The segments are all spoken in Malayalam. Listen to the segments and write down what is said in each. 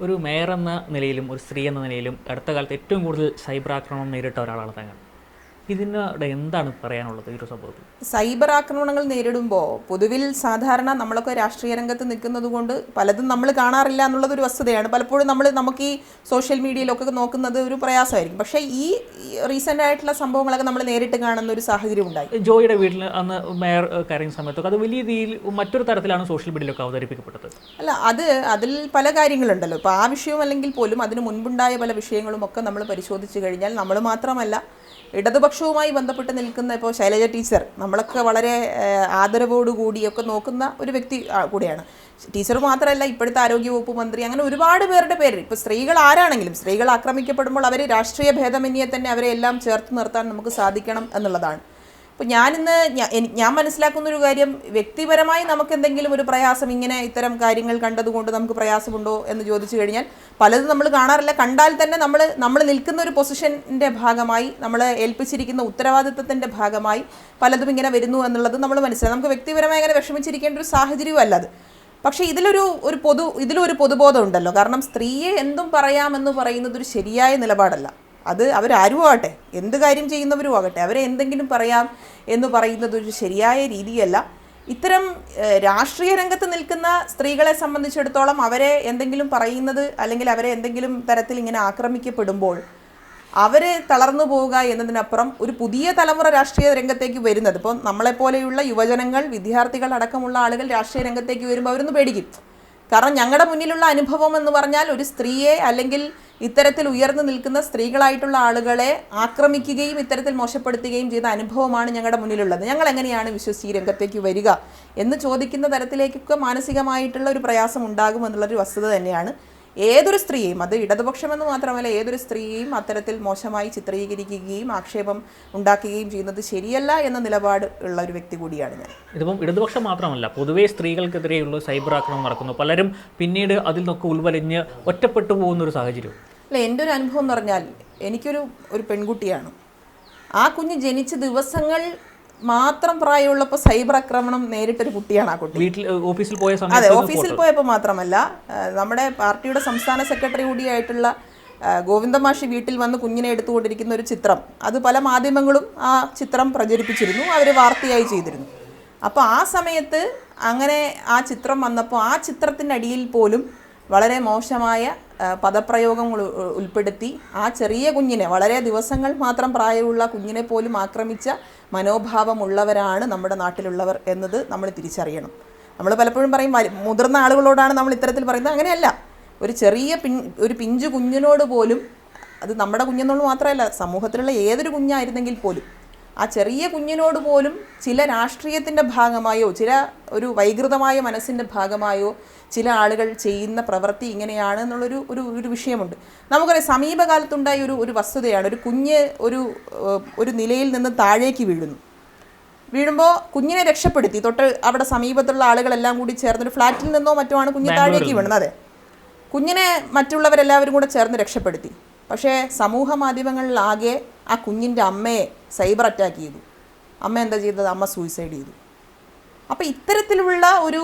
ഒരു മേയർ എന്ന നിലയിലും ഒരു സ്ത്രീ എന്ന നിലയിലും അടുത്ത കാലത്ത് ഏറ്റവും കൂടുതൽ സൈബർ ആക്രമണം നേരിട്ട ഒരാളാണ് താങ്കൾ ഇതിനോട് എന്താണ് പറയാനുള്ളത് ഈ ഒരു സംഭവത്തിൽ? സൈബർ ആക്രമണങ്ങൾ നേരിടുമ്പോൾ പൊതുവിൽ സാധാരണ നമ്മളൊക്കെ രാഷ്ട്രീയ രംഗത്ത് നിൽക്കുന്നത് കൊണ്ട് പലതും നമ്മൾ കാണാറില്ല എന്നുള്ളത് ഒരു വസ്തുതയാണ്. പലപ്പോഴും നമ്മൾ നമുക്ക് ഈ സോഷ്യൽ മീഡിയയിലൊക്കെ നോക്കുന്നത് ഒരു പ്രയാസമായിരിക്കും. പക്ഷേ ഈ റീസെന്റ് ആയിട്ടുള്ള സംഭവങ്ങളൊക്കെ നമ്മൾ നേരിട്ട് കാണുന്ന ഒരു സാഹചര്യം ഉണ്ടായി. ജോയിയുടെ വീട്ടിൽ അന്ന് മേയർ കരയുന്ന സമയത്തൊക്കെ അത് വലിയ രീതിയിൽ മറ്റൊരു തരത്തിലാണ് സോഷ്യൽ മീഡിയയിലൊക്കെ അവതരിപ്പിക്കപ്പെട്ടത്. അല്ല അത് അതിൽ പല കാര്യങ്ങളുണ്ടല്ലോ. ഇപ്പോൾ ആ വിഷയം അല്ലെങ്കിൽ പോലും അതിന് മുൻപുണ്ടായ പല വിഷയങ്ങളും ഒക്കെ നമ്മൾ പരിശോധിച്ച് കഴിഞ്ഞാൽ നമ്മൾ മാത്രമല്ല ഇടതുപക്ഷവുമായി ബന്ധപ്പെട്ട് നിൽക്കുന്ന ഇപ്പോൾ ശൈലജ ടീച്ചർ നമ്മളൊക്കെ വളരെ ആദരവോടുകൂടിയൊക്കെ നോക്കുന്ന ഒരു വ്യക്തി കൂടിയാണ്. ടീച്ചർ മാത്രമല്ല ഇപ്പോഴത്തെ ആരോഗ്യവകുപ്പ് മന്ത്രി അങ്ങനെ ഒരുപാട് പേരുടെ പേര് ഇപ്പോൾ സ്ത്രീകൾ ആരാണെങ്കിലും സ്ത്രീകൾ ആക്രമിക്കപ്പെടുമ്പോൾ അവർ രാഷ്ട്രീയ ഭേദമന്യേ തന്നെ അവരെ എല്ലാം ചേർത്ത് നിർത്താൻ നമുക്ക് സാധിക്കണം എന്നുള്ളതാണ്. അപ്പോൾ ഞാനിന്ന് ഞാൻ മനസ്സിലാക്കുന്ന ഒരു കാര്യം വ്യക്തിപരമായി നമുക്ക് എന്തെങ്കിലും ഒരു പ്രയാസം ഇങ്ങനെ ഇത്തരം കാര്യങ്ങൾ കണ്ടതുകൊണ്ട് നമുക്ക് പ്രയാസമുണ്ടോ എന്ന് ചോദിച്ചു കഴിഞ്ഞാൽ പലതും നമ്മൾ കാണാറില്ല. കണ്ടാൽ തന്നെ നമ്മൾ നമ്മൾ നിൽക്കുന്ന ഒരു പൊസിഷന്റെ ഭാഗമായി നമ്മൾ ഏൽപ്പിച്ചിരിക്കുന്ന ഉത്തരവാദിത്വത്തിന്റെ ഭാഗമായി പലതും ഇങ്ങനെ വരുന്നു എന്നുള്ളത് നമ്മൾ മനസ്സിലാക്കും നമുക്ക് വ്യക്തിപരമായി അങ്ങനെ വിഷമിച്ചിരിക്കേണ്ട ഒരു സാഹചര്യവും അല്ല അത്. പക്ഷേ ഇതിലൊരു ഒരു പൊതു ഇതിലൊരു പൊതുബോധം ഉണ്ടല്ലോ. കാരണം സ്ത്രീയെ എന്തും പറയാമെന്ന് പറയുന്നത് ഒരു ശരിയായ നിലപാടല്ല. അത് അവരാരും ആകട്ടെ എന്ത് കാര്യം ചെയ്യുന്നവരും ആകട്ടെ അവരെ എന്തെങ്കിലും പറയാം എന്ന് പറയുന്നത് ഒരു ശരിയായ രീതിയല്ല. ഇത്തരം രാഷ്ട്രീയ രംഗത്ത് നിൽക്കുന്ന സ്ത്രീകളെ സംബന്ധിച്ചിടത്തോളം അവരെ എന്തെങ്കിലും പറയുന്നത് അല്ലെങ്കിൽ അവരെ എന്തെങ്കിലും തരത്തിൽ ഇങ്ങനെ ആക്രമിക്കപ്പെടുമ്പോൾ അവരെ തളർന്നു പോവുക എന്നതിനപ്പുറം ഒരു പുതിയ തലമുറ രാഷ്ട്രീയ രംഗത്തേക്ക് വരുന്നത്. ഇപ്പോൾ നമ്മളെപ്പോലെയുള്ള യുവജനങ്ങൾ വിദ്യാർത്ഥികൾ അടക്കമുള്ള ആളുകൾ രാഷ്ട്രീയ രംഗത്തേക്ക് വരുമ്പോൾ അവരൊന്ന് പേടിക്കും. കാരണം ഞങ്ങളുടെ മുന്നിലുള്ള അനുഭവം എന്ന് പറഞ്ഞാൽ ഒരു സ്ത്രീയെ അല്ലെങ്കിൽ ഇത്തരത്തിൽ ഉയർന്നു നിൽക്കുന്ന സ്ത്രീകളായിട്ടുള്ള ആളുകളെ ആക്രമിക്കുകയും ഇത്തരത്തിൽ മോശപ്പെടുത്തുകയും ചെയ്ത അനുഭവമാണ് ഞങ്ങളുടെ മുന്നിലുള്ളത്. ഞങ്ങൾ എങ്ങനെയാണ് വിശ്വസിച്ച് ഈ രംഗത്തേക്ക് വരിക എന്ന് ചോദിക്കുന്ന തരത്തിലേക്കൊക്കെ മാനസികമായിട്ടുള്ള ഒരു പ്രയാസം ഉണ്ടാകുമെന്നുള്ളൊരു വസ്തുത തന്നെയാണ്. ഏതൊരു സ്ത്രീയും അത് ഇടതുപക്ഷമെന്ന് മാത്രമല്ല ഏതൊരു സ്ത്രീയെയും അത്തരത്തിൽ മോശമായി ചിത്രീകരിക്കുകയും ആക്ഷേപം ഉണ്ടാക്കുകയും ചെയ്യുന്നത് ശരിയല്ല എന്ന നിലപാട് ഉള്ള ഒരു വ്യക്തി കൂടിയാണ് ഞാൻ. ഇതിപ്പം ഇടതുപക്ഷം മാത്രമല്ല പൊതുവേ സ്ത്രീകൾക്കെതിരെയുള്ള സൈബർ ആക്രമണം നടക്കുന്നു. പലരും പിന്നീട് അതിൽ നിന്നൊക്കെ ഉൾവലിഞ്ഞ് ഒറ്റപ്പെട്ടു പോകുന്ന ഒരു സാഹചര്യം അല്ല എന്റെ ഒരു അനുഭവം എന്ന് പറഞ്ഞാൽ എനിക്കൊരു ഒരു പെൺകുട്ടിയാണ്. ആ കുഞ്ഞ് ജനിച്ച ദിവസങ്ങൾ മാത്രം പ്രായമുള്ളപ്പോൾ സൈബർ ആക്രമണം നേരിട്ടൊരു കുട്ടിയാണ് ആ കുട്ടി. വീട്ടിൽ ഓഫീസിൽ പോയ അതെ ഓഫീസിൽ പോയപ്പോൾ മാത്രമല്ല നമ്മുടെ പാർട്ടിയുടെ സംസ്ഥാന സെക്രട്ടറി കൂടിയായിട്ടുള്ള ഗോവിന്ദ ഗോവിന്ദമാഷി വീട്ടിൽ വന്ന് കുഞ്ഞിനെ എടുത്തുകൊണ്ടിരിക്കുന്ന ഒരു ചിത്രം. അത് പല മാധ്യമങ്ങളും ആ ചിത്രം പ്രചരിപ്പിച്ചിരുന്നു അവർ വാർത്തയായി ചെയ്തിരുന്നു. അപ്പോൾ ആ സമയത്ത് അങ്ങനെ ആ ചിത്രം വന്നപ്പോൾ ആ ചിത്രത്തിന്റെ അടിയിൽ പോലും വളരെ മോശമായ പദപ്രയോഗങ്ങൾ ഉൾപ്പെടുത്തി ആ ചെറിയ കുഞ്ഞിനെ വളരെ ദിവസങ്ങൾ മാത്രം പ്രായമുള്ള കുഞ്ഞിനെ പോലും ആക്രമിച്ച മനോഭാവമുള്ളവരാണ് നമ്മുടെ നാട്ടിലുള്ളവർ എന്നത് നമ്മൾ തിരിച്ചറിയണം. നമ്മൾ പലപ്പോഴും പറയും മുതിർന്ന ആളുകളോടാണ് നമ്മൾ ഇത്തരത്തിൽ പറയുന്നത്. അങ്ങനെയല്ല. ഒരു ചെറിയ പിൻ ഒരു പിഞ്ചു കുഞ്ഞിനോട് പോലും അത് നമ്മുടെ കുഞ്ഞെന്നുള്ളത് മാത്രമല്ല സമൂഹത്തിലുള്ള ഏതൊരു കുഞ്ഞായിരുന്നെങ്കിൽ പോലും ആ ചെറിയ കുഞ്ഞിനോട് പോലും ചില രാഷ്ട്രീയത്തിന്റെ ഭാഗമായോ ചില ഒരു വൈകൃതമായ മനസ്സിന്റെ ഭാഗമായോ ചില ആളുകൾ ചെയ്യുന്ന പ്രവൃത്തി ഇങ്ങനെയാണ് എന്നുള്ളൊരു ഒരു ഒരു വിഷയമുണ്ട്. നമുക്കറിയാം സമീപകാലത്തുണ്ടായ ഒരു ഒരു വസ്തുതയാണ്. ഒരു കുഞ്ഞ് ഒരു ഒരു നിലയിൽ നിന്ന് താഴേക്ക് വീഴുന്നു. വീഴുമ്പോൾ കുഞ്ഞിനെ രക്ഷപ്പെടുത്തി. തൊട്ട് അവിടെ സമീപത്തുള്ള ആളുകളെല്ലാം കൂടി ചേർന്നൊരു ഫ്ലാറ്റിൽ നിന്നോ മറ്റോ ആണ് കുഞ്ഞ് താഴേക്ക് വീണത്. അതെ. കുഞ്ഞിനെ മറ്റുള്ളവരെല്ലാവരും കൂടെ ചേർന്ന് രക്ഷപ്പെടുത്തി. പക്ഷേ സമൂഹ മാധ്യമങ്ങളിലാകെ ആ കുഞ്ഞിന്റെ അമ്മയെ സൈബർ അറ്റാക്ക് ചെയ്തു. അമ്മ എന്താ ചെയ്തത്? അമ്മ സൂയിസൈഡ് ചെയ്തു. അപ്പോൾ ഇത്തരത്തിലുള്ള ഒരു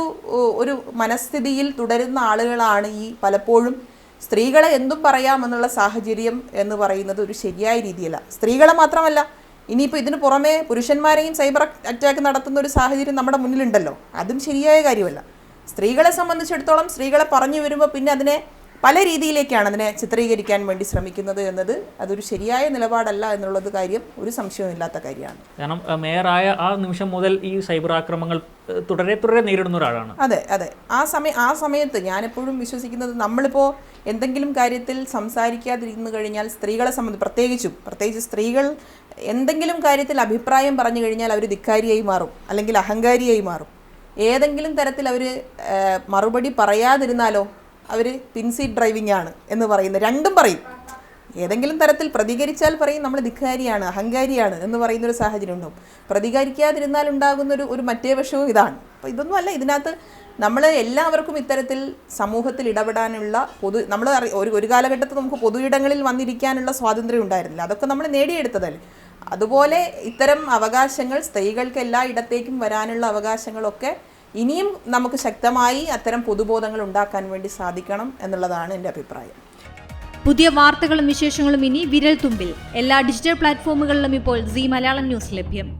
ഒരു മനസ്ഥിതിയിൽ തുടരുന്ന ആളുകളാണ് ഈ പലപ്പോഴും സ്ത്രീകളെ എന്തും പറയാമെന്നുള്ള സാഹചര്യം എന്ന് പറയുന്നത് ഒരു ശരിയായ രീതിയല്ല. സ്ത്രീകളെ മാത്രമല്ല ഇനിയിപ്പോൾ ഇതിന് പുറമേ പുരുഷന്മാരെയും സൈബർ അറ്റാക്ക് നടത്തുന്ന ഒരു സാഹചര്യം നമ്മുടെ മുന്നിലുണ്ടല്ലോ. അതും ശരിയായ കാര്യമല്ല. സ്ത്രീകളെ സംബന്ധിച്ചിടത്തോളം സ്ത്രീകളെ പറഞ്ഞു വരുമ്പോൾ പിന്നെ അതിനെ പല രീതിയിലേക്കാണ് അതിനെ ചിത്രീകരിക്കാൻ വേണ്ടി ശ്രമിക്കുന്നത് എന്നത് അതൊരു ശരിയായ നിലപാടല്ല എന്നുള്ളത് കാര്യം ഒരു സംശയവുമില്ലാത്ത കാര്യമാണ്. കാരണം മേയറായ ആ നിമിഷം മുതൽ ഈ സൈബർ ആക്രമണങ്ങൾ തുടരെ തുടരെ നേരിടുന്ന ഒരാളാണ്. അതെ അതെ. ആ സമയം ആ സമയത്ത് ഞാനെപ്പോഴും വിശ്വസിക്കുന്നത് നമ്മളിപ്പോൾ എന്തെങ്കിലും കാര്യത്തിൽ സംസാരിക്കാതിരുന്നു കഴിഞ്ഞാൽ സ്ത്രീകളെ സംബന്ധിച്ച് പ്രത്യേകിച്ചും പ്രത്യേകിച്ച് സ്ത്രീകൾ എന്തെങ്കിലും കാര്യത്തിൽ അഭിപ്രായം പറഞ്ഞു കഴിഞ്ഞാൽ അവർ ധിക്കാരിയായി മാറും അല്ലെങ്കിൽ അഹങ്കാരിയായി മാറും. ഏതെങ്കിലും തരത്തിൽ അവർ മറുപടി പറയാതിരുന്നാലോ അവർ പിൻസീറ്റ് ഡ്രൈവിംഗ് ആണ് എന്ന് പറയുന്നത് രണ്ടും പറയും. ഏതെങ്കിലും തരത്തിൽ പ്രതികരിച്ചാൽ പറയും നമ്മൾ ധിക്കാരിയാണ് അഹങ്കാരിയാണ് എന്ന് പറയുന്ന ഒരു സാഹചര്യം ഉണ്ടാവും. പ്രതികരിക്കാതിരുന്നാൽ ഉണ്ടാകുന്ന ഒരു ഒരു മറ്റേ വശവും ഇതാണ്. അപ്പോൾ ഇതൊന്നും അല്ല ഇതിനകത്ത് നമ്മൾ എല്ലാവർക്കും ഇത്തരത്തിൽ സമൂഹത്തിൽ ഇടപെടാനുള്ള പൊതു നമ്മൾ ഒരു ഒരു കാലഘട്ടത്തിൽ നമുക്ക് പൊതു ഇടങ്ങളിൽ വന്നിരിക്കാനുള്ള സ്വാതന്ത്ര്യം ഉണ്ടായിരുന്നില്ല. അതൊക്കെ നമ്മൾ നേടിയെടുത്തതല്ലേ. അതുപോലെ ഇത്തരം അവകാശങ്ങൾ സ്ത്രീകൾക്ക് എല്ലാ ഇടത്തേക്കും വരാനുള്ള അവകാശങ്ങളൊക്കെ ഇനിയും നമുക്ക് ശക്തമായി അത്തരം പൊതുബോധങ്ങൾ ഉണ്ടാക്കാൻ വേണ്ടി സാധിക്കണം എന്നുള്ളതാണ് എന്റെ അഭിപ്രായം. പുതിയ വാർത്തകളും വിശേഷങ്ങളും ഇനി വിരൽ തുമ്പിൽ എല്ലാ ഡിജിറ്റൽ പ്ലാറ്റ്ഫോമുകളിലും ഇപ്പോൾ സി മലയാളം ന്യൂസ് ലഭ്യം.